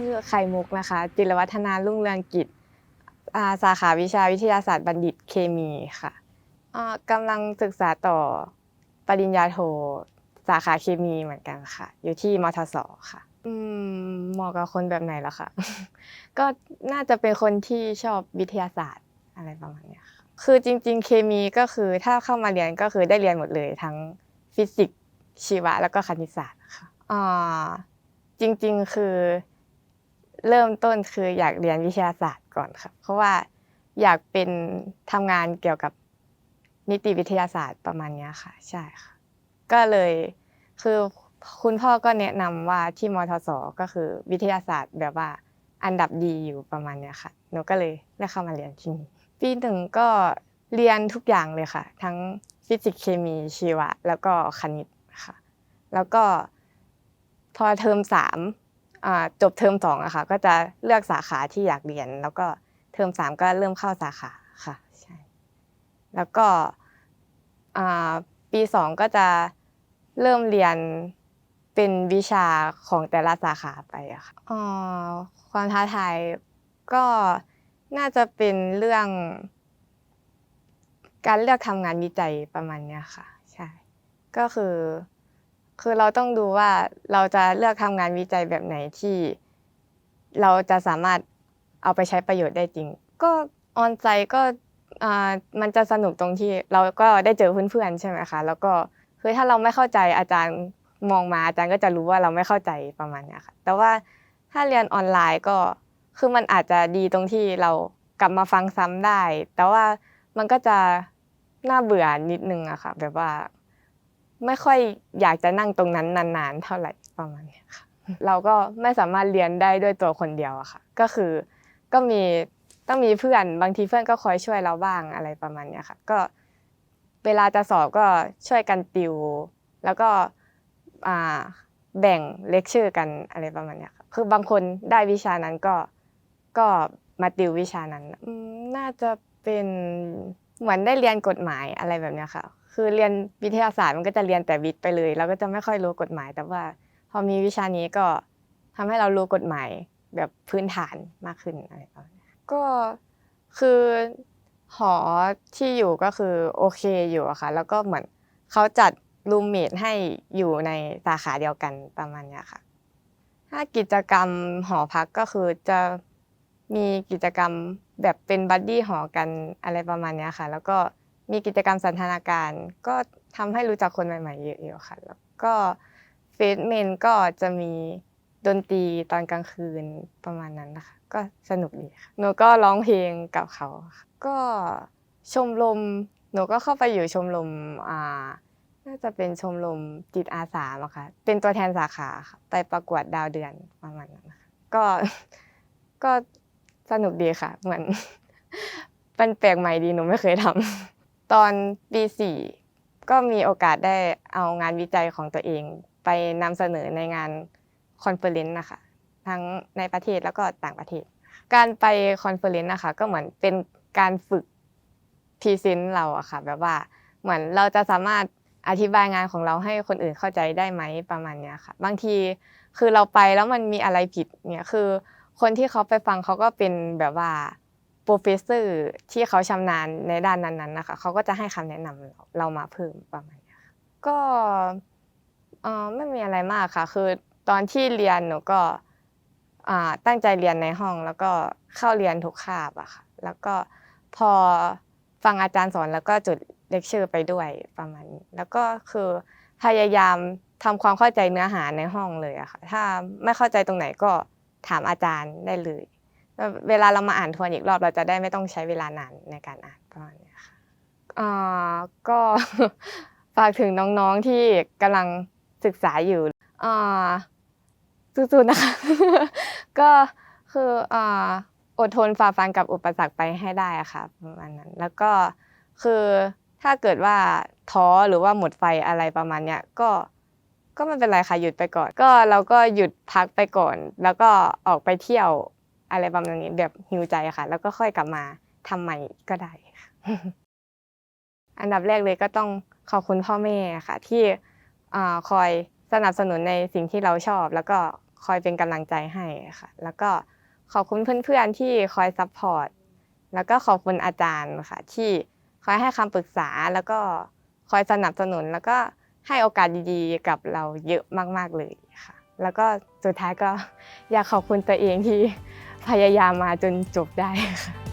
ชื่อไข่มุกนะคะ จิรวัฒนารุ่งเรืองกิจาสาขาวิชาวิทยาศาสตร์บัณฑิตเคมีค่ะกำลังศึกษาต่อปริญญาโทสาขาเคมีเหมือนกันค่ะ อยู่ที่มทสค่ะอืมเหมาะกับคนแบบไหนล่ะคะก็น่าจะเป็นคนที่ชอบวิทยาศาสตร์อะไรประมาณนี้ค่ะคือจริง ๆ เคมีก็คือถ้าเข้ามาเรียนก็คือได้เรียนหมดเลยทั้งฟิสิกส์ชีวะแล้วก็คณิตศาสตร์ค่ะอ่าจริง ๆ คือ เริ่มต้นคืออยากเรียนวิทยาศาสตร์ก่อนค่ะเพราะว่าอยากเป็นทำงานเกี่ยวกับนิติวิทยาศาสตร์ประมาณนี้ค่ะ ใช่ค่ะ ก็เลยคือคุณพ่อก็แนะนำว่าที่มทสก็คือวิทยาศาสตร์แบบว่าอันดับดีอยู่ประมาณนี้ค่ะหนูก็เลยได้เข้ามาเรียนที่นี่ปีหนึ่งก็เรียนทุกอย่างเลยค่ะ ทั้งฟิสิกส์เคมีชีวะ แล้วก็คณิตค่ะ แล้วก็พอเทอมสาม จบเทอมสองอะค่ะ ก็จะเลือกสาขาที่อยากเรียน แล้วก็เทอมสามก็เริ่มเข้าสาขาค่ะใช่แล้วก็ปีสองก็จะเริ่มเรียนเป็นวิชาของแต่ละสาขาไปอะค่ะความท้าทายก็น่าจะเป็นเรื่อง การเลือกทำงานวิจัยประมาณเนี้ยค่ะ ใช่ ก็คือ คือเราต้องดูว่าเราจะเลือกทำงานวิจัยแบบไหนที่ เราจะสามารถเอาไปใช้ประโยชน์ได้จริง ก็ออนไซต์ก็มันจะสนุกตรงที่เราก็ได้เจอเพื่อนๆใช่ไหมคะแล้วก็คือถ้าเราไม่เข้าใจอาจารย์มองมาอาจารย์ก็จะรู้ว่าเราไม่เข้าใจประมาณนี้ค่ะ แต่ว่าถ้าเรียนออนไลน์ก็คือมันอาจจะดีตรงที่เรากลับมาฟังซ้ำได้ แต่ว่ามันก็จะน่าเบื่อนิดนึงอะค่ะ แบบว่า ไม่ค่อยอยากจะนั่งตรงนั้นนานๆ เท่าไหร่ประมาณนี้ค่ะ เราก็ไม่สามารถเรียนได้ด้วยตัวคนเดียวอะค่ะ ก็คือก็มีต้องมีเพื่อนบางทีเพื่อนก็คอยช่วยเราบ้างอะไรประมาณนี้ค่ะ ก็เวลาจะสอบก็ช่วยกันติว แล้วก็อ่าแบ่งเลคเชอร์กันอะไรประมาณนี้ค่ะคือบางคนได้วิชานั้นก็ก็มาติววิชานั้นน่าจะเป็นเหมือนได้เรียนกฎหมายอะไรแบบนี้ค่ะ คือเรียนวิทยาศาสตร์มันก็จะเรียนแต่วิทย์ไปเลย แล้วก็จะไม่ค่อยรู้กฎหมาย แต่ว่าพอมีวิชานี้ก็ทำให้เรารู้กฎหมายแบบพื้นฐานมากขึ้นอะไรประมาณก็คือหอที่อยู่ก็คือโอเคอยู่อะค่ะ แล้วก็เหมือนเขาจัดรูมเมทให้อยู่ในสาขาเดียวกันประมาณนี้ค่ะ ถ้ากิจกรรมหอพักก็คือจะมีกิจกรรมแบบเป็นบัดดี้หอกันอะไรประมาณนี้ค่ะ แล้วก็ มีกิจกรรมสันทนาการ ก็ทำให้รู้จักคนใหม่ๆเยอะอยู่ค่ะ แล้วก็เฟสเมนก็จะมีดนตรีตอนกลางคืนประมาณนั้นนะคะ ก็สนุกดีค่ะหนูก็ร้องเพลงกับเขา ก็ชมรมหนูก็เข้าไปอยู่ชมรมอ่าน่าจะเป็นชมรมจิตอาสาอะค่ะ เป็นตัวแทนสาขาค่ะไปประกวดดาวเดือนประมาณนั้นนะคะก็ก็สนุกดีค่ะ เหมือนเป็นแปลกใหม่ดีหนูไม่เคยทำ ตอนปีสี่ก็มีโอกาสได้เอางานวิจัยของตัวเอง ไปนำเสนอในงานคอนเฟอเรนซ์นะคะทั้งในประเทศแล้วก็ต่างประเทศ การไปคอนเฟอเรนซ์นะคะก็เหมือนเป็นการฝึกพรีเซนต์เราอะค่ะแบบว่าเหมือนเราจะสามารถอธิบายงานของเราให้คนอื่นเข้าใจได้ไหมประมาณเนี้ยค่ะ บางทีคือเราไปแล้วมันมีอะไรผิดเนี่ยคือ คนที่เขาไปฟังเขาก็เป็นแบบว่า รเฟสเซอร์ที่เขาชำนาญในด้านนั้นๆนะคะเขาก็จะให้คำแนะนำเราเรามาเพิ่มประมาณนี้ค่ะก็เออไม่มีอะไรมากค่ะ คือตอนที่เรียนหนูก็อ่าตั้งใจเรียนในห้อง แล้วก็เข้าเรียนทุกคาบอะค่ะ แล้วก็พอฟังอาจารย์สอนแล้วก็จดเลคเชอร์ไปด้วยประมาณนี้ แล้วก็คือพยายามทำความเข้าใจเนื้อหาในห้องเลยอะค่ะ ถ้าไม่เข้าใจตรงไหนก็ถามอาจารย์ได้เลย เวลาเรามาอ่านทวนอีกรอบเราจะได้ไม่ต้องใช้เวลานานในการอ่านประมาณนี้ค่ะก็ฝากถึงน้องๆที่กำลังศึกษาอยู่สู้ๆนะคะ ก็คืออ่าอดทนฝ่าฟันกับอุปสรรคไปให้ได้อะค่ะประมาณนั้น แล้วก็คือถ้าเกิดว่าท้อหรือว่าหมดไฟอะไรประมาณเนี้ยก็ก็ไม่เป็นไรค่ะหยุดไปก่อน ก็เราก็หยุดพักไปก่อน แล้วก็ออกไปเที่ยว อะไรประมาณนี้แบบหิวใจค่ะ แล้วก็ค่อยกลับมาทำใหม่ก็ได้ค่ะอันดับแรกเลยก็ต้องขอบคุณพ่อแม่ค่ะ ที่คอยสนับสนุนในสิ่งที่เราชอบ แล้วก็คอยเป็นกำลังใจให้ค่ะ แล้วก็ขอบคุณเพื่อนๆที่คอยซัพพอร์ตแล้วก็ขอบคุณอาจารย์ค่ะ ที่คอยให้คำปรึกษาแล้วก็คอยสนับสนุน แล้วก็ให้โอกาสดีๆ กับเราเยอะมากๆเลยค่ะ แล้วก็สุดท้ายก็อยากขอบคุณตัวเองที่ พยายามมาจนจบได้ค่ะ